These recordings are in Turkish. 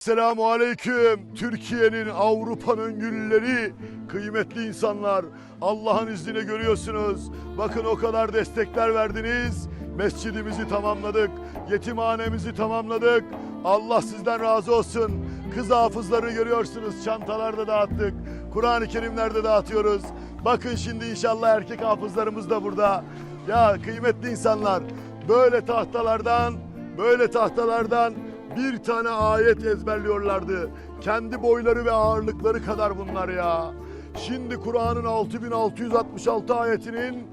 Selamun Aleyküm. Türkiye'nin, Avrupa'nın gülleri, kıymetli insanlar. Allah'ın izniyle görüyorsunuz. Bakın o kadar destekler verdiniz. Mescidimizi tamamladık. Yetimhanemizi tamamladık. Allah sizden razı olsun. Kız hafızları görüyorsunuz. Çantalarda dağıttık. Kur'an-ı Kerimlerde dağıtıyoruz. Bakın şimdi inşallah erkek hafızlarımız da burada. Ya kıymetli insanlar böyle tahtalardan böyle tahtalardan bir tane ayet ezberliyorlardı. Kendi boyları ve ağırlıkları kadar bunlar ya. Şimdi Kur'an'ın 6666 ayetinin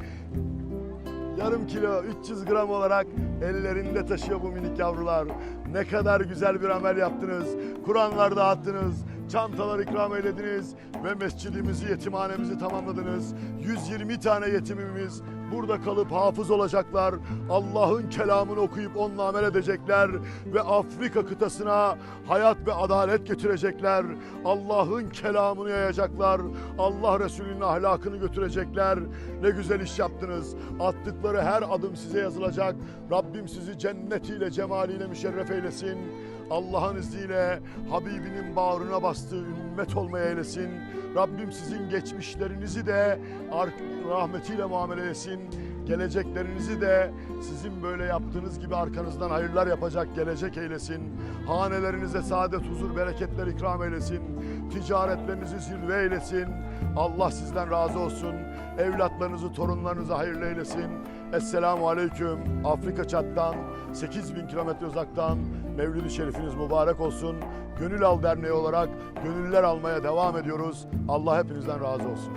yarım kilo 300 gram olarak ellerinde taşıyor bu minik yavrular. Ne kadar güzel bir amel yaptınız. Kur'anlar dağıttınız. Çantalar ikram eylediniz ve mescidimizi, yetimhanemizi tamamladınız. 120 tane yetimimiz burada kalıp hafız olacaklar. Allah'ın kelamını okuyup onunla amel edecekler ve Afrika kıtasına hayat ve adalet getirecekler. Allah'ın kelamını yayacaklar. Allah Resulü'nün ahlakını götürecekler. Ne güzel iş yaptınız. Attıkları her adım size yazılacak. Rabbim sizi cennetiyle, cemaliyle müşerref eylesin. Allah'ın izniyle Habibinin bağrına bastığı ümmet olmaya eylesin. Rabbim sizin geçmişlerinizi de rahmetiyle muamele etsin. Geleceklerinizi de sizin böyle yaptığınız gibi arkanızdan hayırlar yapacak gelecek eylesin. Hanelerinize saadet, huzur, bereketler ikram eylesin. Ticaretlerinizi zirve eylesin. Allah sizden razı olsun. Evlatlarınızı, torunlarınızı hayırlı eylesin. Esselamu Aleyküm. Afrika Çat'tan 8000 kilometre uzaktan Mevlid-i Şerifiniz mübarek olsun. Gönül Al Derneği olarak gönüller almaya devam ediyoruz. Allah hepinizden razı olsun.